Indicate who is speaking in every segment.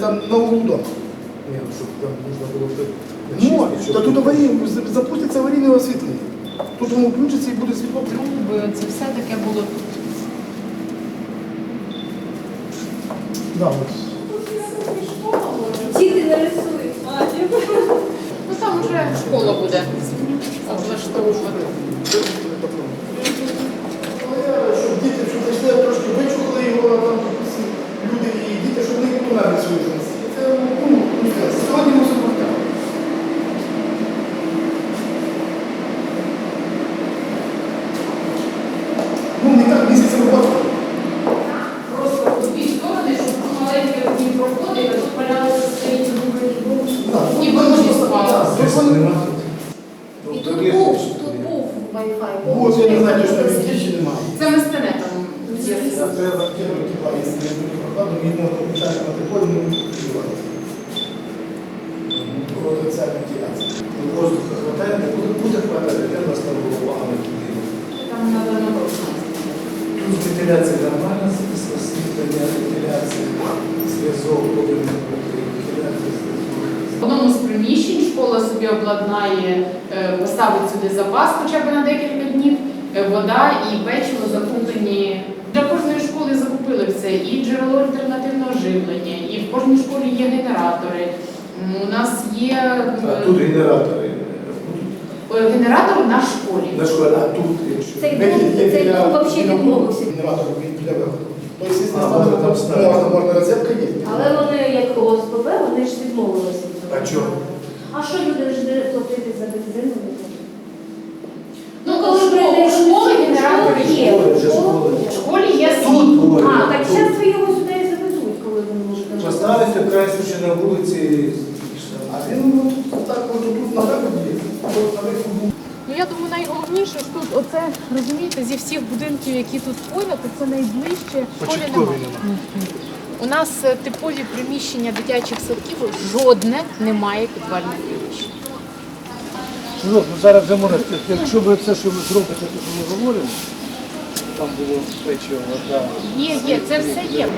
Speaker 1: Там на углу дома.
Speaker 2: Ні, щоб там можна було б
Speaker 1: Ну, та тут аварійне, запуститься аварійне освітлення. Тут воно включиться і буде світло.
Speaker 3: Труби, це все таке було тут.
Speaker 1: Да, от.
Speaker 4: Діти не рисують.
Speaker 3: Ну там вже школа буде облаштовувати.
Speaker 1: Щоб діти, щоб зайшли трошки вичухали його там всі люди і діти, щоб вони тут навіть свої жили. Це ну, ну, це сьогодні мусимо бути. Ну, не так місяць роботи.
Speaker 3: Просто в дві сторони, щоб маленькі одні проходи, а тут валялися стоїть і балансували.
Speaker 2: Десь нема тут. Ну,
Speaker 4: тут був, тут був Wi-Fi.
Speaker 1: От я не знаю, що там більше немає.
Speaker 3: Це ми з тенетом з'ясували.
Speaker 1: Треба кинути, типа, якщо не буде прокладу, він може включати на тепло, не відкривати. От ця вентиляція.
Speaker 2: Ну, Воздуха хватає, не буде, буде хватати, де у нас там було погано туди.
Speaker 3: Там треба наоборот.
Speaker 2: Тут вентиляція нормальна, освітлення, вентиляція, зв'язок, повинен бути.
Speaker 3: В одному з приміщень школа собі обладнає, е, поставить сюди запас хоча б на декілька днів. Е, Вода і печиво закуплені. Для кожної школи закупили все. І джерело альтернативного живлення, і в кожній школі є генератори. У нас є
Speaker 2: А
Speaker 3: е,
Speaker 2: тут генератори.
Speaker 3: генератор на школі.
Speaker 2: На школі, а тут, якщо.
Speaker 4: Цей
Speaker 1: є
Speaker 4: Цей клуб взагалі
Speaker 1: біля
Speaker 4: відмовився.
Speaker 1: Генератор від- біля виходу. Тобто,
Speaker 2: А, можна там ставити.
Speaker 1: можна, можна розетка є.
Speaker 4: Але вони, як ОСББ, вони ж відмовилися.
Speaker 2: А чого?
Speaker 4: А що люди ж не платити за бензин?
Speaker 3: Ну, коли в школи генератори є.
Speaker 2: Вже школи.
Speaker 3: В школі є
Speaker 2: Тут
Speaker 3: свій.
Speaker 4: А, так зараз ви його сюди і завезуть, коли ви можете.
Speaker 2: Поставити край ще на вулиці.
Speaker 1: А він ну, тут так от тут на виході є. От на виході.
Speaker 5: Ну я думаю, найголовніше що тут оце розумієте зі всіх будинків, які тут поряд, це найближче школі немає. У нас е, типові приміщення дитячих садків жодне немає підвальних підвального
Speaker 6: приміщення. ну, зараз вже можна, якщо ви все, що ви зробите, те, що ми говоримо, там було печиво, вода.
Speaker 5: Є, є, це все є.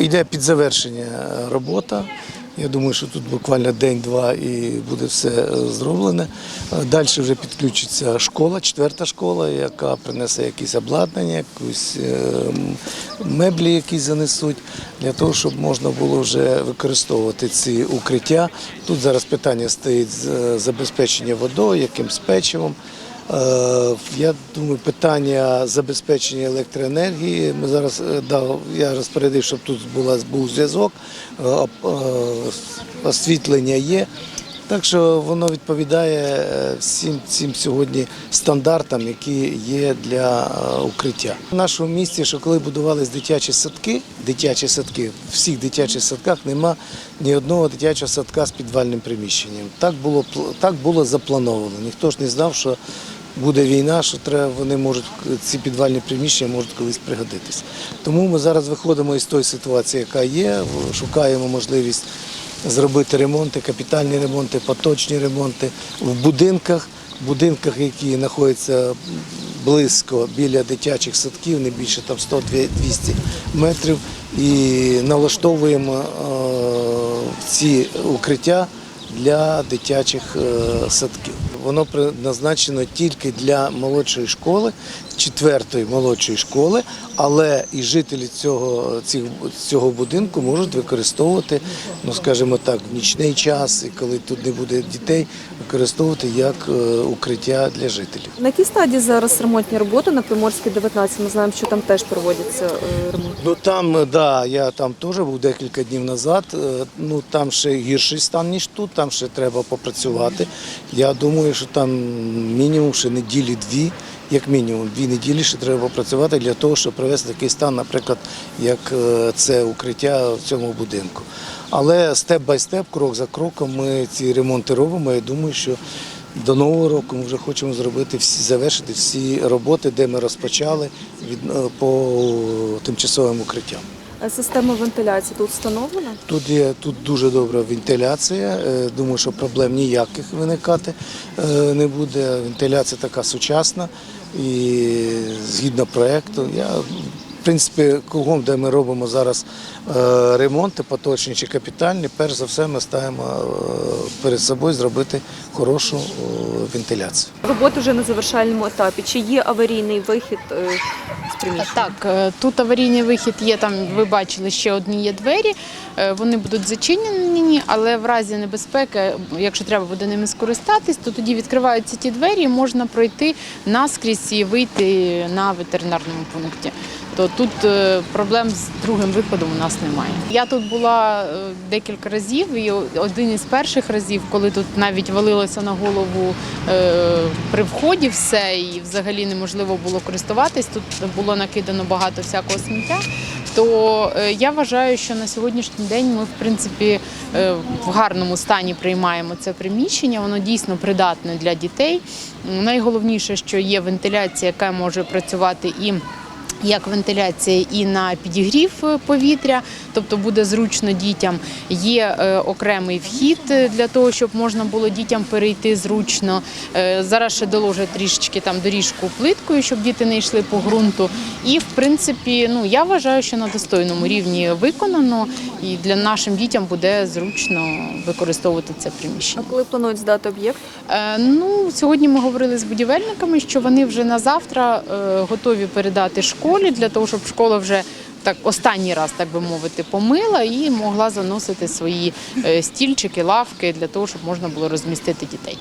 Speaker 2: Йде під завершення е, робота. Я думаю, що тут буквально день-два і буде все е, зроблене. Далі вже підключиться школа, четверта школа, яка принесе якісь обладнання, якусь е, меблі, які занесуть, для того, щоб можна було вже використовувати ці укриття. Тут зараз питання стоїть з е, забезпечення водою, якимсь печивом. Е, Я думаю, питання забезпечення електроенергії. Ми зараз е, да, я розпорядив, щоб тут була був зв'язок, е, освітлення є. Так що воно відповідає всім цим сьогодні стандартам, які є для укриття. В нашому місті, що коли будувались дитячі садки, дитячі садки, в всіх дитячих садках нема ні одного дитячого садка з підвальним приміщенням. Так було так було заплановано. Ніхто ж не знав, що буде війна, що треба, вони можуть ці підвальні приміщення можуть колись пригодитись. Тому ми зараз виходимо із тої ситуації, яка є, шукаємо можливість зробити ремонти, капітальні ремонти, поточні ремонти в будинках, будинках, які знаходяться близько біля дитячих садків, не більше там 100-200 метрів, і налаштовуємо е, ці укриття для дитячих е, садків. Воно призначено тільки для молодшої школи, четвертої молодшої школи, але і жителі цього, цих, цього будинку можуть використовувати, ну скажімо так, в нічний час, і коли тут не буде дітей, використовувати як е, укриття для жителів.
Speaker 7: На якій стадії зараз ремонтні роботи на Приморській 19? Ми знаємо, що там теж проводяться е, ремонт.
Speaker 2: Ну там, е, да, я там теж був декілька днів назад. Ну там ще гірший стан, ніж тут, там ще треба попрацювати. Я думаю, що там мінімум ще неділі-дві, як мінімум, дві неділі ще треба попрацювати для того, щоб привести такий стан, наприклад, як е, це укриття в цьому будинку. Але степ бай степ, крок за кроком, ми ці ремонти робимо. Я думаю, що до нового року ми вже хочемо зробити всі завершити всі роботи, де ми розпочали від е, по тимчасовим укриттям.
Speaker 7: Е, Система вентиляції тут встановлена?
Speaker 2: Тут є тут дуже добра вентиляція. е, Думаю, що проблем ніяких виникати е, не буде. Вентиляція така сучасна і згідно проєкту. Я в принципі, кругом, де ми робимо зараз е, ремонти, поточні чи капітальні, перш за все ми ставимо е, перед собою зробити хорошу е, вентиляцію.
Speaker 7: Роботи вже на завершальному етапі. Чи є аварійний вихід е, з приміщення?
Speaker 3: Так, тут аварійний вихід є. Там ви бачили ще одні є двері. Е, Вони будуть зачинені, але в разі небезпеки, якщо треба буде ними скористатись, то тоді відкриваються ті двері, і можна пройти наскрізь і вийти на ветеринарному пункті. То тут е, проблем з другим виходом у нас немає. Я тут була е, декілька разів, і один із перших разів, коли тут навіть валилося на голову е, при вході все, і взагалі неможливо було користуватись. Тут було накидано багато всякого сміття. То я вважаю, що на сьогоднішній день ми в принципі в гарному стані приймаємо це приміщення. Воно дійсно придатне для дітей. Найголовніше, що є вентиляція, яка може працювати і як вентиляція і на підігрів е, повітря, тобто буде зручно дітям. Є е, окремий вхід е, для того, щоб можна було дітям перейти зручно. Зараз ще доложать трішечки там доріжку плиткою, щоб діти не йшли по ґрунту. І в принципі, ну я вважаю, що на достойному рівні виконано, і для нашим дітям буде зручно використовувати це приміщення.
Speaker 7: А коли планують здати об'єкт?
Speaker 3: Е, Ну, сьогодні ми говорили з будівельниками, що вони вже на завтра готові передати школі для того, щоб школа вже так останній раз, так би мовити, помила і могла заносити свої е, стільчики, лавки для того, щоб можна було розмістити дітей.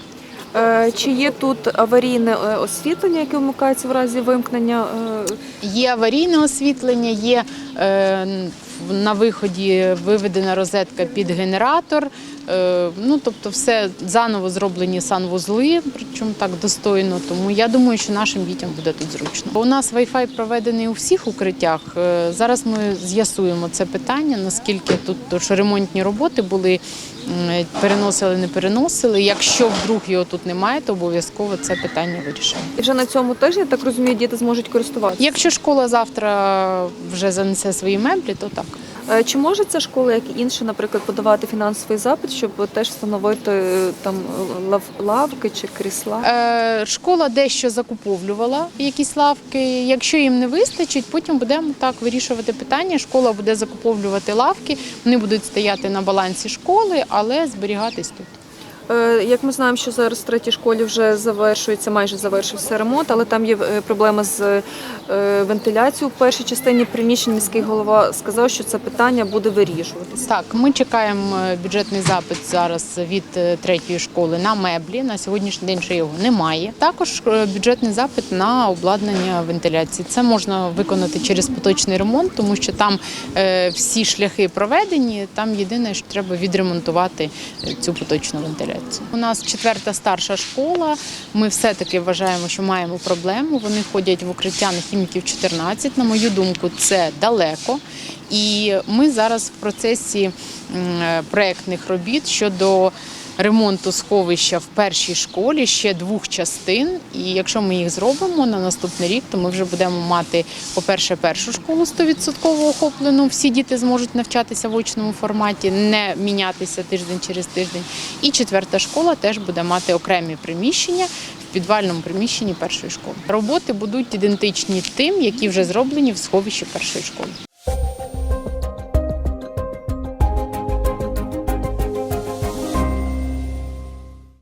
Speaker 7: Е, Чи є тут аварійне е, освітлення, яке вмикається в разі вимкнення?
Speaker 3: Є аварійне освітлення, є на виході виведена розетка під генератор. Е, ну тобто, все заново зроблені санвузли, причому так достойно. Тому я думаю, що нашим дітям буде тут зручно. У нас Wi-Fi проведений у всіх укриттях. Е, зараз ми з'ясуємо це питання, наскільки тут ремонтні роботи були. Переносили, не переносили. Якщо вдруг його тут немає, то обов'язково це питання вирішимо.
Speaker 7: І вже на цьому тижні, я так розумію, діти зможуть користуватися.
Speaker 3: Якщо школа завтра вже занесе свої меблі, то так.
Speaker 7: Е, Чи може ця школа, як і наприклад, подавати фінансовий запит, щоб теж встановити е, там лав- лавки чи крісла?
Speaker 3: Е, Школа дещо закуповлювала якісь лавки. Якщо їм не вистачить, потім будемо так вирішувати питання. Школа буде закуповлювати лавки, вони будуть стояти на балансі школи, але зберігатись тут.
Speaker 7: Е, Як ми знаємо, що зараз в третій школі вже завершується, майже завершився ремонт, але там є е, проблема з е, вентиляцією в першій частині приміщень. Міський голова сказав, що це питання буде вирішуватися.
Speaker 3: Так, ми чекаємо бюджетний запит зараз від третьої школи на меблі. На сьогоднішній день ще його немає. Також бюджетний запит на обладнання вентиляції. Це можна виконати через поточний ремонт, тому що там всі шляхи проведені. Там єдине, що треба відремонтувати цю поточну вентиляцію. У нас четверта старша школа. Ми все-таки вважаємо, що маємо проблему. Вони ходять в укриття на хіміків 14. На мою думку, це далеко. І ми зараз в процесі е, проектних робіт щодо ремонту сховища в першій школі ще двох частин. І якщо ми їх зробимо на наступний рік, то ми вже будемо мати, по-перше, першу школу 100% охоплену. Всі діти зможуть навчатися в очному форматі, не мінятися тиждень через тиждень. І четверта школа теж буде мати окремі приміщення в підвальному приміщенні першої школи. Роботи будуть ідентичні тим, які вже зроблені в сховищі першої школи.